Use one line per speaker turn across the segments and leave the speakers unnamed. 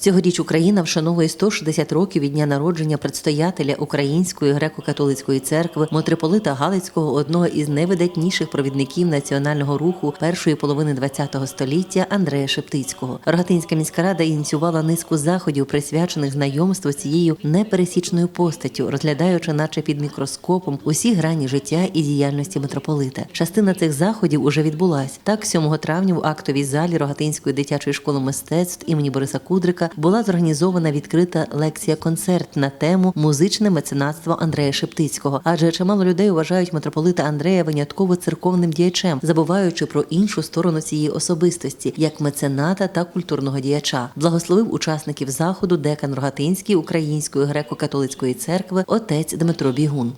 Цьогоріч Україна вшановує 160 років від дня народження предстоятеля Української греко-католицької церкви митрополита Галицького, одного із найвидатніших провідників національного руху першої половини ХХ століття Андрея Шептицького. Рогатинська міська рада ініціювала низку заходів, присвячених знайомству цією непересічною постаттю, розглядаючи, наче під мікроскопом, усі грані життя і діяльності митрополита. Частина цих заходів уже відбулась. Так, 7 травня в актовій залі Рогатинської дитячої школи мистецтв імені Бориса Кудрика була зорганізована відкрита лекція-концерт на тему музичне меценатство Андрея Шептицького. Адже чимало людей вважають митрополита Андрея винятково церковним діячем, забуваючи про іншу сторону цієї особистості, як мецената та культурного діяча. Благословив учасників заходу декан Рогатинський Української греко-католицької церкви отець Дмитро Бігун.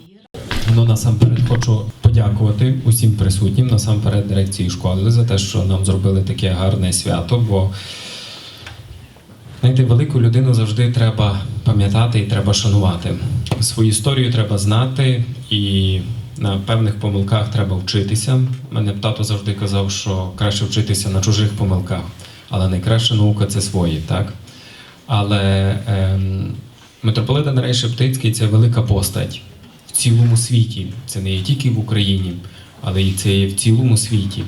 Ну, насамперед хочу подякувати усім присутнім, насамперед дирекції школи за те, що нам зробили таке гарне свято. Бо знаєте, велику людину завжди треба пам'ятати і треба шанувати. Свою історію треба знати, і на певних помилках треба вчитися. Мене тато завжди казав, що краще вчитися на чужих помилках, але найкраща наука це свої, так? Але ем, митрополит Андрей Шептицький це велика постать в цілому світі. Це не є тільки в Україні, але і це є в цілому світі.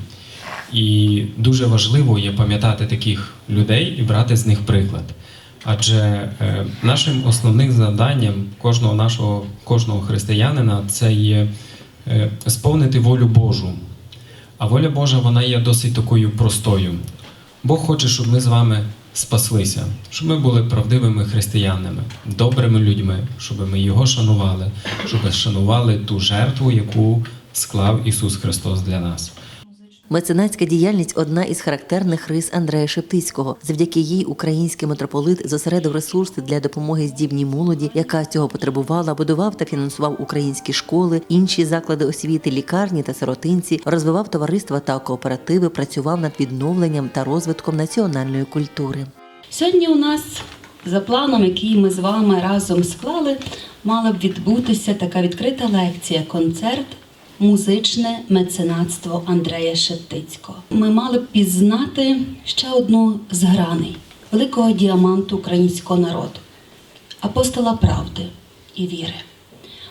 І дуже важливо є пам'ятати таких людей і брати з них приклад. Адже е, нашим основним завданням кожного нашого кожного християнина це є е, сповнити волю Божу. А воля Божа вона є досить такою простою. Бог хоче, щоб ми з вами спаслися, щоб ми були правдивими християнами, добрими людьми, щоб ми його шанували, щоб шанували ту жертву, яку склав Ісус Христос для нас.
Меценатська діяльність одна із характерних рис Андрея Шептицького. Завдяки їй український митрополит зосередив ресурси для допомоги здібній молоді, яка цього потребувала, будував та фінансував українські школи, інші заклади освіти, лікарні та сиротинці, розвивав товариства та кооперативи, працював над відновленням та розвитком національної культури.
Сьогодні у нас за планом, який ми з вами разом склали, мала б відбутися така відкрита лекція, концерт. Музичне меценатство Андрея Шептицького. Ми мали б пізнати ще одну з граней великого діаманту українського народу, апостола правди і віри,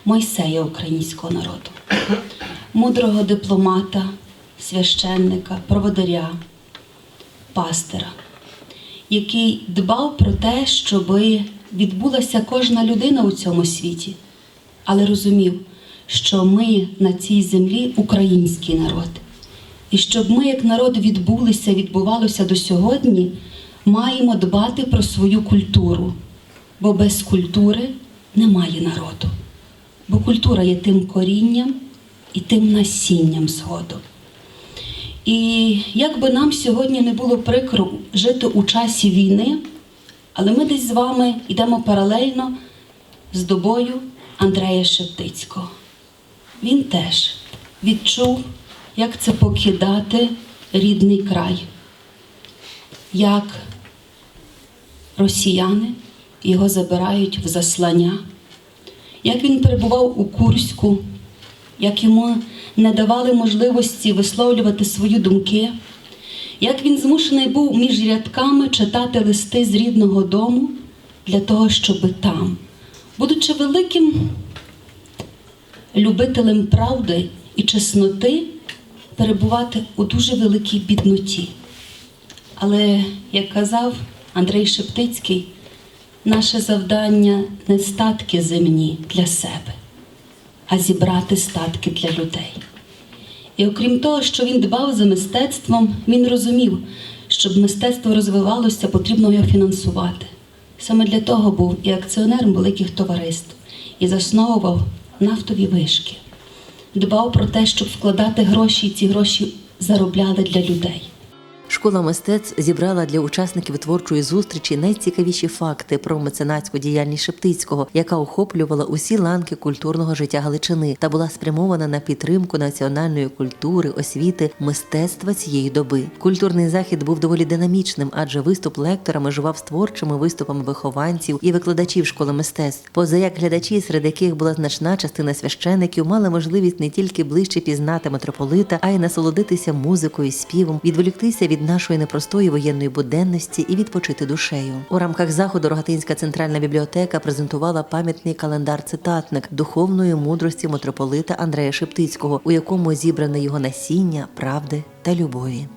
Мойсея українського народу, мудрого дипломата, священника, проводаря, пастира який дбав про те, щоб відбулася кожна людина у цьому світі, але розумів, що ми на цій землі український народ. І щоб ми, як народ, відбулися, відбувалося до сьогодні, маємо дбати про свою культуру, бо без культури немає народу. Бо культура є тим корінням і тим насінням згоду. І як би нам сьогодні не було прикро жити у часі війни, але ми десь з вами йдемо паралельно з добою Андрея Шептицького. Він теж відчув, як це покидати рідний край, як росіяни його забирають в заслання, як він перебував у Курську, як йому не давали можливості висловлювати свої думки, як він змушений був між рядками читати листи з рідного дому для того, щоб там, будучи великим любителем правди і чесноти, перебувати у дуже великій бідноті. Але, як казав Андрей Шептицький, наше завдання не статки земні для себе а зібрати статки для людей. І окрім того, що він дбав за мистецтвом, він розумів, щоб мистецтво розвивалося, потрібно його фінансувати. Саме для того був і акціонером великих товариств, і засновував нафтові вишки, дбав про те, щоб вкладати гроші, і ці гроші заробляли для людей.
Школа мистецтв зібрала для учасників творчої зустрічі найцікавіші факти про меценатську діяльність Шептицького, яка охоплювала усі ланки культурного життя Галичини та була спрямована на підтримку національної культури, освіти, мистецтва цієї доби. Культурний захід був доволі динамічним, адже виступ лектора межував з творчими виступами вихованців і викладачів школи мистецтв. Поза як глядачі, серед яких була значна частина священиків, мали можливість не тільки ближче пізнати митрополита, а й насолодитися музикою, співом, відволіктися від від нашої непростої воєнної буденності і відпочити душею. У рамках заходу Рогатинська центральна бібліотека презентувала пам'ятний календар цитатник духовної мудрості митрополита Андрея Шептицького, у якому зібране його насіння, правди та любові.